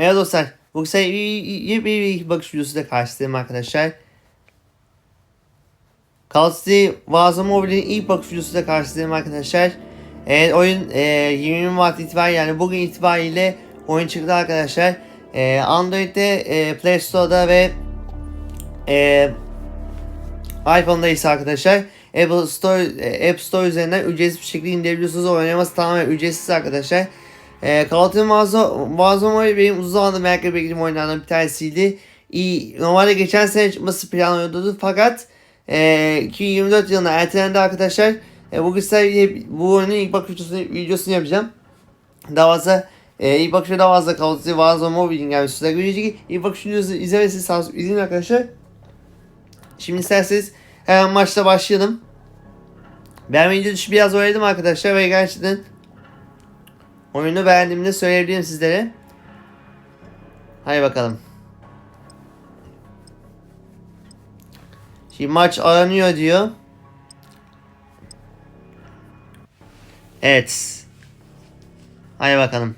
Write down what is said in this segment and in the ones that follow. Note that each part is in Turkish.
Merhaba dostlar. Bu kısa bir bakış videosuyla karşınızdayım arkadaşlar. Call of Duty Mobile'in ilk bakış videosuyla karşınızdayım arkadaşlar. Evet oyun e, 20 Mart itibariyle yani bugün itibariyle oyun çıktı arkadaşlar. E, Android'de, e, Play Store'da ve e, iPhone'da ise arkadaşlar Apple Store, e, App Store üzerinden ücretsiz bir şekilde indirebiliyorsunuz. Oynaması tamamen ücretsiz arkadaşlar. E, Call of Duty Mobile benim uzun zamandır merak beklediğim oyunlardan bir tanesiydi. İyi, normalde geçen sene çıkması planlanıyordu fakat e, 2024 yılında ertelendi arkadaşlar. E, bugün size bu oyunun ilk bakış videosunu, videosunu yapacağım. Daha fazla e, ilk bakışta daha fazla Call of Duty Warzone Mobile'in gelmesi size görecek. İlk bakış videosu izlemesi sağ izleyin arkadaşlar. Şimdi isterseniz hemen maçta başlayalım. Ben video dışı biraz oynadım arkadaşlar ve gerçekten oyunu beğendiğimi de söyleyebilirim sizlere. Hadi bakalım. Şimdi maç aranıyor diyor. Evet. Hadi bakalım.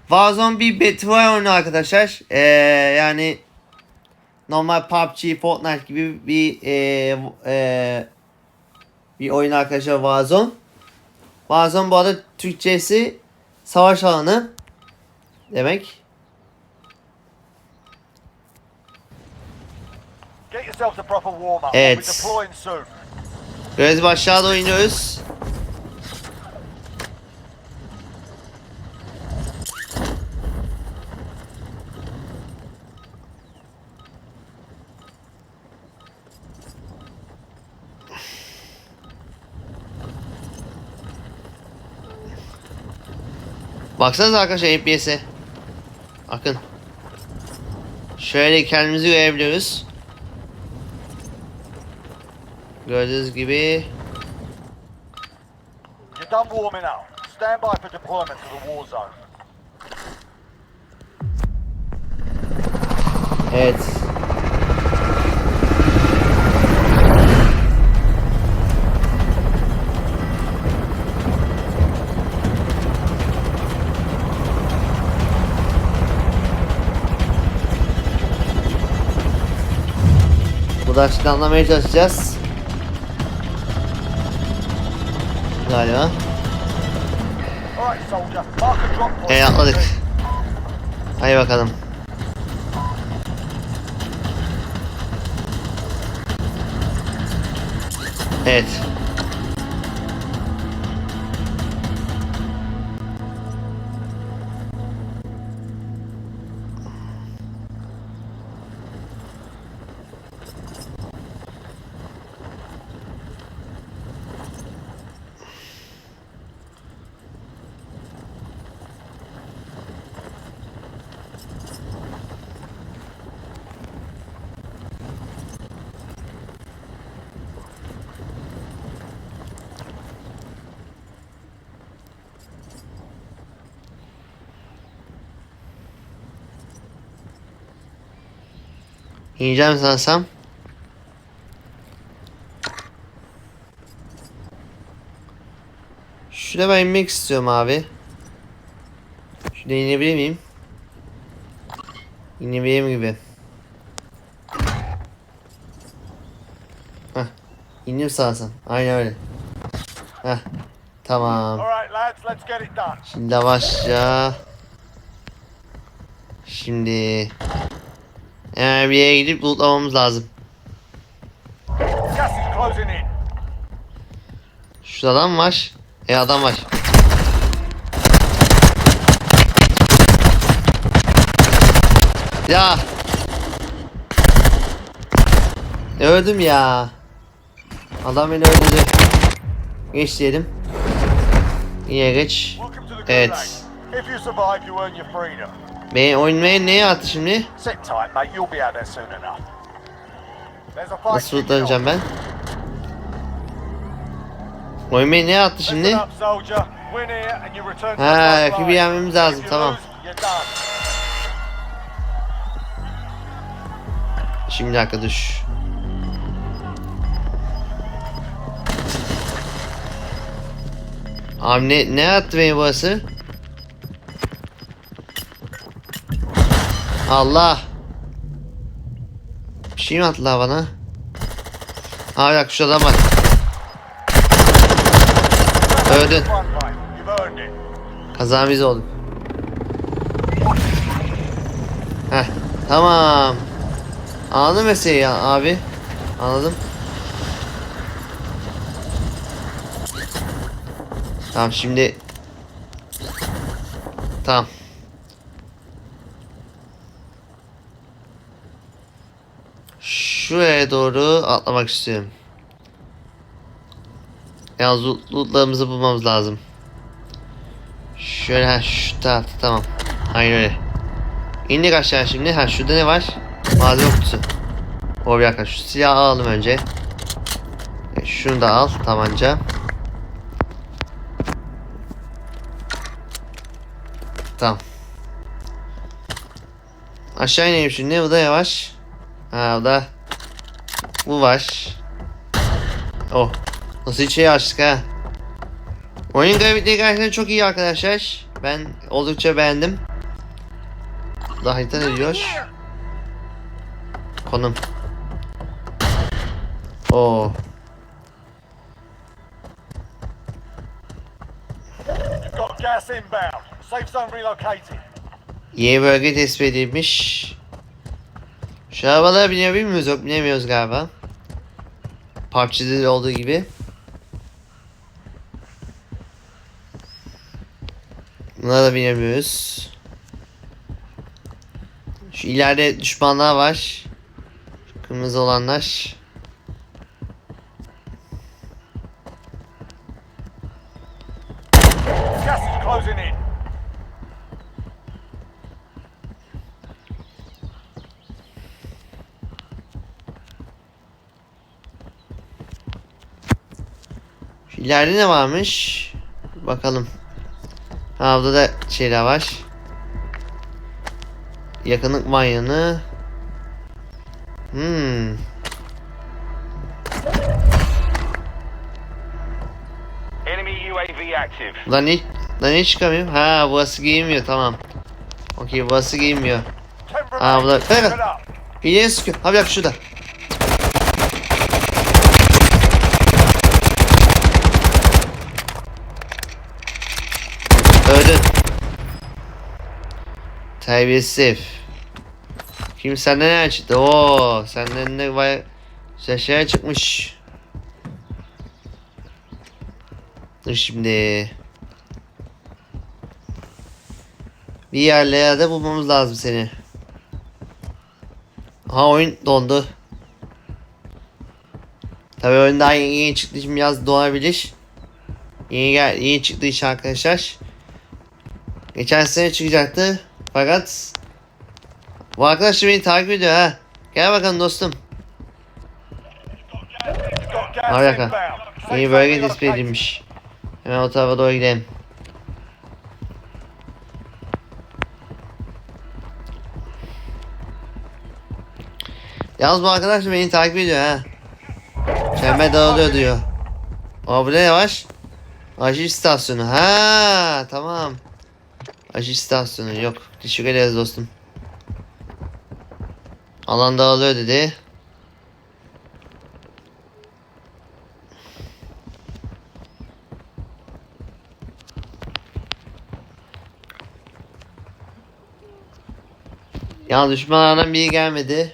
Warzone bir Battle oyunu arkadaşlar. Ee, yani normal PUBG, Fortnite gibi bir e, e, bir oyun arkadaşlar Warzone. Warzone bu arada Türkçesi savaş alanı demek. Evet. Biraz aşağıda oynuyoruz. Baksanıza arkadaşlar FPS'e. Bakın. Şöyle kendimizi görebiliyoruz. Gördüğünüz gibi You're done warming up. Stand by for deployment to the war zone. Evet. Buradan şimdi anlamaya çalışacağız. Galiba. E atladık. Hadi bakalım. Evet. Yiyeceğim sansam. Şuraya ben inmek istiyorum abi. Şuraya inebilir miyim? İnebileyim gibi. Hah. İndim sansam. Aynen öyle. Hah. Tamam. Şimdi yavaşça. Şimdi. Hemen bir yere gidip lootlamamız lazım. Şurada adam var. E adam var. Ya. Öldüm ya. Adam beni öldürdü. Geç diyelim. Yine geç. Evet. If you survive, you earn your freedom. Ben oynamaya ne at şimdi? Nasıl tutlanacağım ben? Oynamaya ne attı şimdi? Ha, rakibi yenmemiz lazım tamam. Şimdi arkadaş. Abi ne, ne attı beni burası? Allah. Bir şey mi attılar bana? Abi bak şu adam bak. Öldün. Biz olduk. Heh, tamam. Anladın meseleyi ya abi. Anladım. Tamam şimdi. Tamam. Şuraya doğru atlamak istiyorum. Yalnız loot- lootlarımızı bulmamız lazım. Şöyle ha şu tarafta tamam. Aynen öyle. İndik aşağı şimdi. Ha şurada ne var? Malzeme kutusu. O bir dakika şu silahı alalım önce. E, şunu da al tabanca. Tamam. Aşağı ineyim şimdi. Bu da yavaş. Ha bu da. Bu var. Oh. Nasıl içeri açtık ha. Oyun grafikleri gerçekten çok iyi arkadaşlar. Ben oldukça beğendim. Daha harita ne diyor? Konum. Oo. You've got gas inbound. Safe zone relocated. Yeni bölge tespit edilmiş. Şu arabalara binebiliyor muyuz? Yok binemiyoruz galiba. PUBG'de de olduğu gibi. Buna da binemiyoruz. Şu ileride düşmanlar var. Şu kırmızı olanlar. Gas is closing in. Şu ileride ne varmış? Bakalım. Ha burada da şeyler var. Yakınlık manyanı. Hmm. Enemy UAV active. Lan hiç, lan hiç çıkamıyorum. Ha burası giymiyor tamam. Okey burası giymiyor. Look. it up. İleriye sıkıyor. Ha bir dakika şurada. Öldün. Terbiyesiz. Kim senden ne çıktı? Oo, senden de vay güzel şeyler çıkmış. Dur şimdi. Bir yerlerde bulmamız lazım seni. Ha oyun dondu. Tabi oyun daha yeni, yeni çıktığı için biraz donabilir. Yeni, gel, yeni çıktığı için arkadaşlar. Geçen sene çıkacaktı. Fakat bu arkadaş da beni takip ediyor ha. Gel bakalım dostum. You've got gas Ha bir dakika. inbound. Safe Yeni bölge tespit edilmiş. Hemen o tarafa doğru gidelim. Yalnız bu arkadaş da beni takip ediyor ha. Çember dağılıyor diyor. Aa bu ne yavaş? Aşı istasyonu. Ha tamam. Aşı istasyonu yok. Teşekkür ederiz dostum. Alan dağılıyor dedi. Ya düşmanlardan biri gelmedi.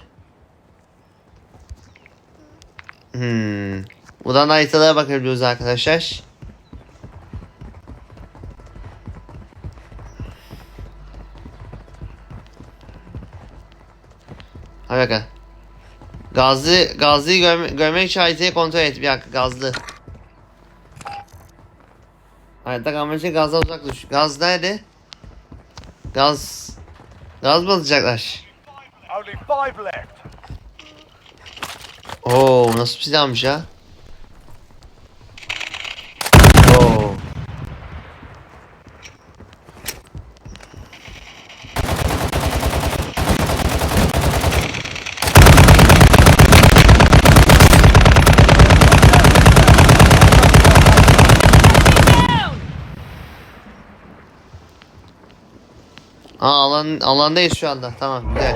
Hmm. Buradan haritalara bakabiliyoruz arkadaşlar. Hadi bakalım. Gazlı, Gazlı'yı görme, görmek için haritayı kontrol et. Bir dakika Gazlı. Harita kalmayınca gazdan uzak dur. Gaz nerede? Gaz. Gaz left. Oo nasıl bir silahmış ya? Oo. Alan alandayız şu anda. Tamam güzel.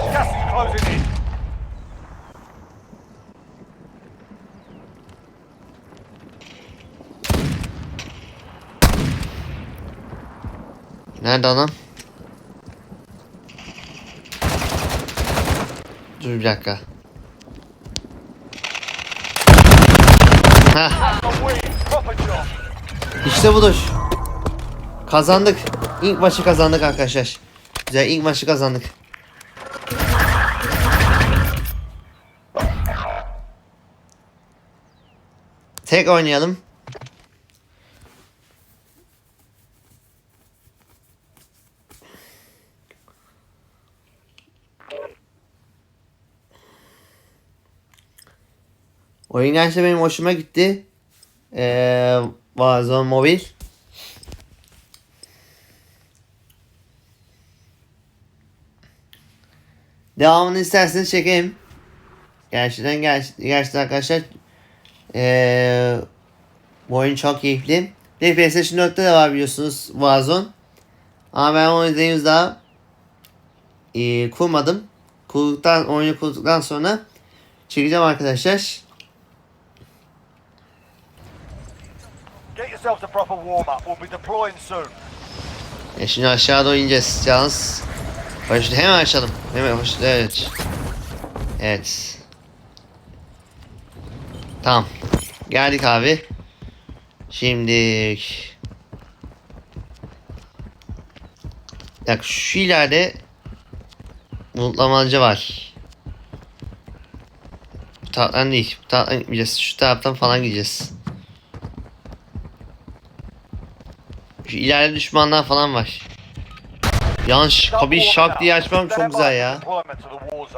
Nerede adam? Dur bir dakika. Heh, win. Proper işte budur. Kazandık. İlk maçı kazandık arkadaşlar. Güzel ilk maçı kazandık. Tek oynayalım. Oyun gerçekten benim hoşuma gitti. Ee, Warzone Mobil. Devamını isterseniz çekeyim. Gerçekten ger- gerçekten arkadaşlar ee, bu oyun çok keyifli. Bir PlayStation 4'te de var biliyorsunuz Warzone. Ama ben onu henüz daha ee, kurmadım. Kurduktan, oyunu kurduktan sonra çekeceğim arkadaşlar. Get yourselves a proper warm up. We'll be deploying soon. Ya şimdi aşağı doğru ineceğiz. Yalnız başla hemen açalım. Hemen başla. Evet. Evet. Tamam. Geldik abi. Şimdi Bak şu ileride bulutlamacı var. Bu taraftan değil. Bu taraftan gitmeyeceğiz. Şu taraftan falan gideceğiz. Şu ileride düşmanlar falan var. Yanlış kapıyı şak diye açmam çok güzel ya.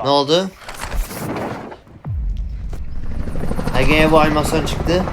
Ne oldu? Ha gene bu animasyon çıktı.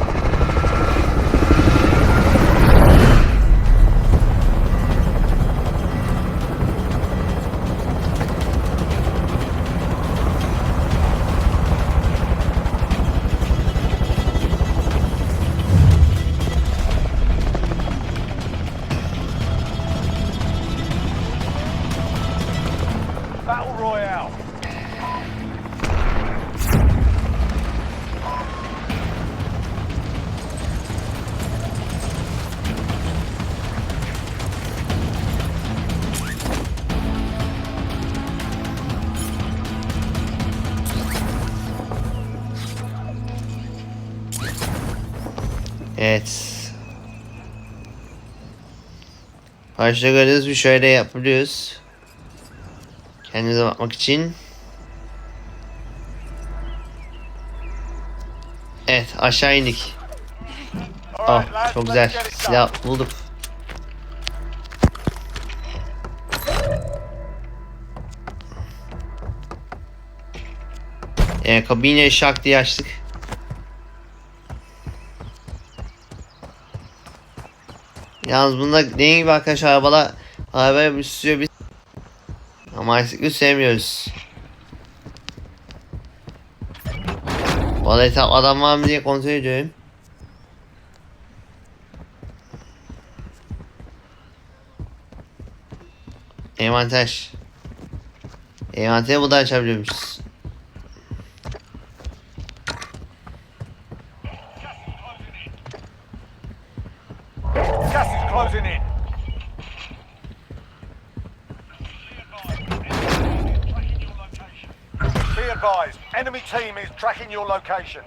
Evet. Başta gördüğünüz bir şöyle yapabiliyoruz. Kendimize bakmak için. Evet aşağı indik. Ah lads, çok güzel. Silah bulduk. Ee, kabine şak diye açtık. Yalnız bunda dediğim gibi arkadaşlar arabalar arabaya bir biz. Ama artık sevmiyoruz. Valla etap adam var mı diye kontrol ediyorum. Envanter. Envanteri bu da açabiliyormuşuz. Team is tracking your location.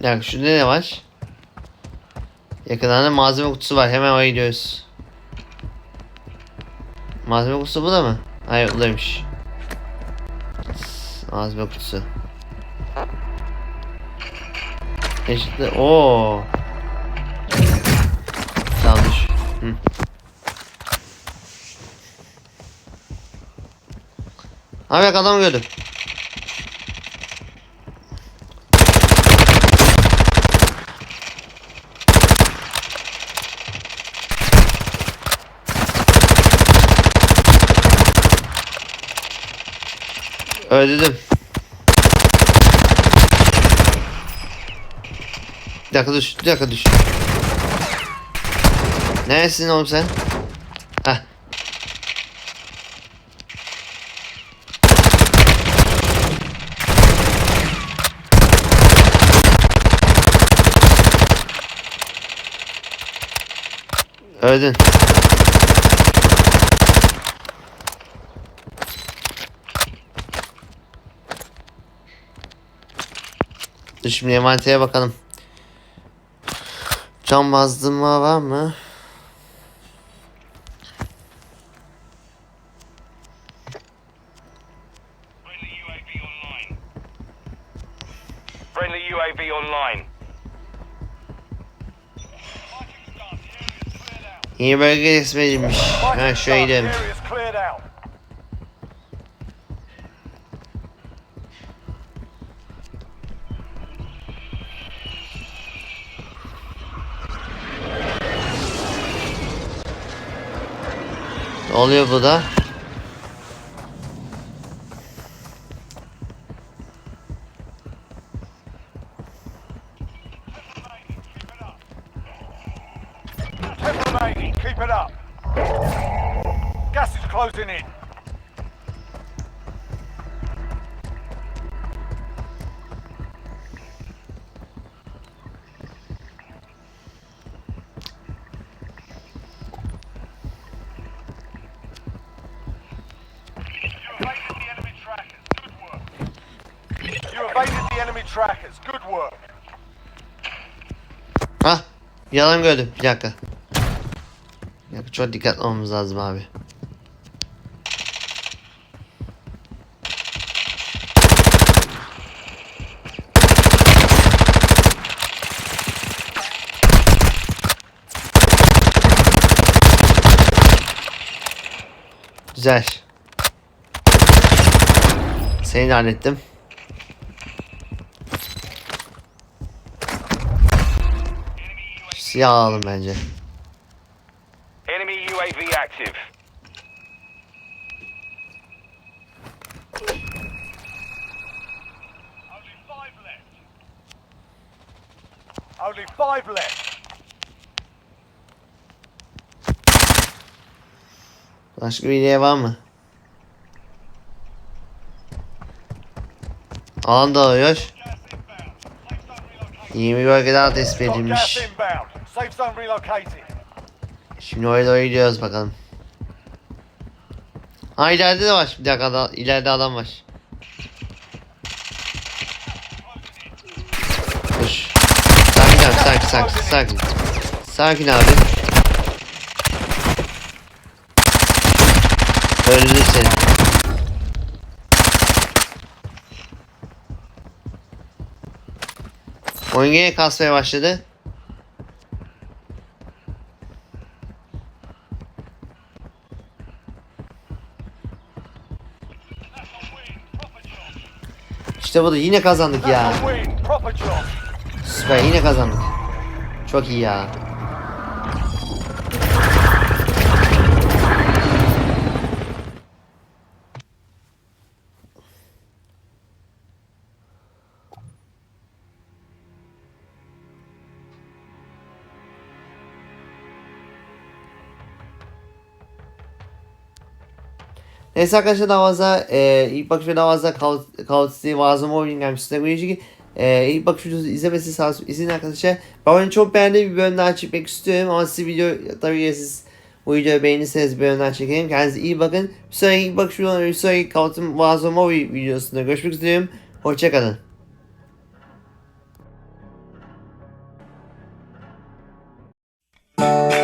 Bir dakika şurada ne var? Yakınlarda malzeme kutusu var. Hemen oraya gidiyoruz. Malzeme kutusu bu da mı? Hayır bu. Malzeme kutusu. Eşitli. Oo. Tamam Abi adam gördüm. Öldürdüm. Bir dakika düş, bir dakika düş. Neresin oğlum sen? Heh. Öldün. Dur Şimdi envantere bakalım. Cam bazdırma var mı? Friendly UAV online. Friendly UAV online. Yeni bölge resmedilmiş. Ha şöyle gidelim. Oluyor bu da? Yalan gördüm. Bir dakika. Bir dakika çok dikkatli olmamız lazım abi. Güzel. Seni de Siyah alalım bence. Enemy UAV active. Only five left. Only five left. Başka bir hediye var mı? Alan dağılıyor. Relocated. 20 bölge daha tespit edilmiş. Safe zone relocated. Şimdi oraya doğru gidiyoruz bakalım. Ha ileride de var. Bir dakika adam, ileride adam var. Dur. Sakin abi sakin sakin sakin. Sakin abi. Öldürdüm seni. Oyun yine kasmaya başladı. That's a win. Proper job. İşte bu da yine kazandık ya. Süper yine kazandık. Çok iyi ya. Neyse arkadaşlar daha fazla e, ilk bakış ve daha fazla Call of Duty Warzone Mobile'in gelmişsine göre ilgili çok beğendiğim bir bölüm daha çekmek istiyorum ama siz video tabii siz bu videoyu beğenirseniz bir önden çekelim. Kendinize. Bir sonraki ilk bakış bir sonraki Call of Duty Warzone Mobile. Hoşçakalın. You.